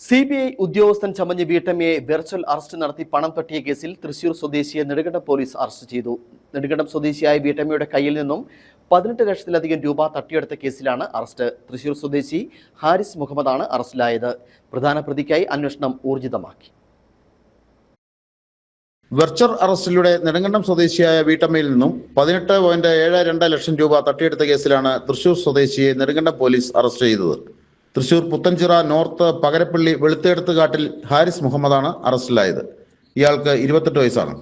C B I ഉദ്യോഗസ്ഥൻ ചമഞ്ഞ് വീട്ടമ്മയെ virtual arrest നടത്തി പണം തട്ടിയ കേസിൽ തൃശൂർ സ്വദേശിയെ നെടുകണ്ടം പോലീസ് അറസ്റ്റ് ചെയ്തു. നെടുകണ്ടം സ്വദേശിയായ വീട്ടമ്മയുടെ കയ്യിൽ നിന്നും പതിനെട്ട് ലക്ഷത്തിലധികം രൂപ തട്ടിയെടുത്ത കേസിലാണ് അറസ്റ്റ്. തൃശൂർ സ്വദേശി ഹാരിസ് മുഹമ്മദാണ് അറസ്റ്റിലായത്. പ്രധാന പ്രതിക്കായി അന്വേഷണം ഊർജിതമാക്കി. വെർച്വൽ അറസ്റ്റിലൂടെ നെടുങ്കണ്ടം സ്വദേശിയായ വീട്ടമ്മയിൽ നിന്നും പതിനെട്ട് പോയിന്റ് ഏഴ് രണ്ട് ലക്ഷം രൂപ തട്ടിയെടുത്ത കേസിലാണ് തൃശൂർ സ്വദേശിയെ നെടുങ്കണ്ടം പോലീസ് അറസ്റ്റ് ചെയ്തത്. തൃശൂർ പുത്തൻചിറ നോർത്ത് പകരപ്പള്ളി വെളുത്തേടത്ത് കാട്ടിൽ ഹാരിസ് മുഹമ്മദാണ് അറസ്റ്റിലായത്. ഇയാൾക്ക് ഇരുപത്തെട്ട് വയസ്സാണ്.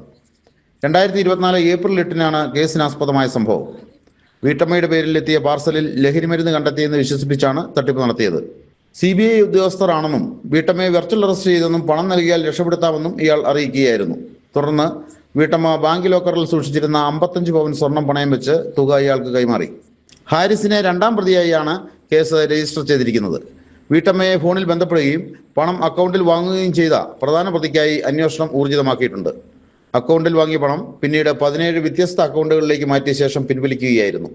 രണ്ടായിരത്തി ഇരുപത്തിനാല് ഏപ്രിൽ എട്ടിനാണ് കേസിനാസ്പദമായ സംഭവം. വീട്ടമ്മയുടെ പേരിൽ എത്തിയ പാർസലിൽ ലഹരിമരുന്ന് കണ്ടെത്തിയെന്ന് വിശ്വസിപ്പിച്ചാണ് തട്ടിപ്പ് നടത്തിയത്. സി ബി ഐ ഉദ്യോഗസ്ഥരാണെന്നും വീട്ടമ്മയെ വെർച്വൽ അറസ്റ്റ് ചെയ്തെന്നും പണം നൽകിയാൽ രക്ഷപ്പെടുത്താമെന്നും ഇയാൾ അറിയിക്കുകയായിരുന്നു. തുടർന്ന് വീട്ടമ്മ ബാങ്ക് ലോക്കറിൽ സൂക്ഷിച്ചിരുന്ന അമ്പത്തഞ്ച് പവൻ സ്വർണം പണയം വെച്ച് തുക ഇയാൾക്ക് കൈമാറി. ഹാരിസിനെ രണ്ടാം പ്രതിയായാണ് കേസ് രജിസ്റ്റർ ചെയ്തിരിക്കുന്നത്. വീട്ടമ്മയെ ഫോണിൽ ബന്ധപ്പെടുകയും പണം അക്കൗണ്ടിൽ വാങ്ങുകയും ചെയ്ത പ്രധാന പ്രതിക്കായി അന്വേഷണം ഊർജിതമാക്കിയിട്ടുണ്ട്. അക്കൗണ്ടിൽ വാങ്ങിയ പണം പിന്നീട് പതിനേഴ് വ്യത്യസ്ത അക്കൗണ്ടുകളിലേക്ക് മാറ്റിയ ശേഷം പിൻവലിക്കുകയായിരുന്നു.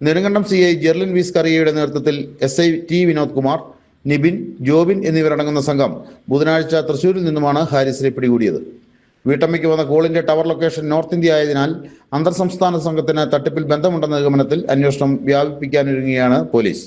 Nedumkandam C I Jerlin V സ്കറിയയുടെ നേതൃത്വത്തിൽ S I T Vinod Kumar Nibin Jobin എന്നിവരടങ്ങുന്ന സംഘം ബുധനാഴ്ച തൃശൂരിൽ നിന്നുമാണ് ഹാരിസിനെ പിടികൂടിയത്. വീട്ടമ്മയ്ക്ക് വന്ന കോളിന്റെ ടവർ ലൊക്കേഷൻ നോർത്ത് ഇന്ത്യ ആയതിനാൽ അന്തർ സംസ്ഥാന സംഘത്തിന് തട്ടിപ്പിൽ ബന്ധമുണ്ടെന്ന നിഗമനത്തിൽ അന്വേഷണം വ്യാപിപ്പിക്കാനൊരുങ്ങുകയാണ് പോലീസ്.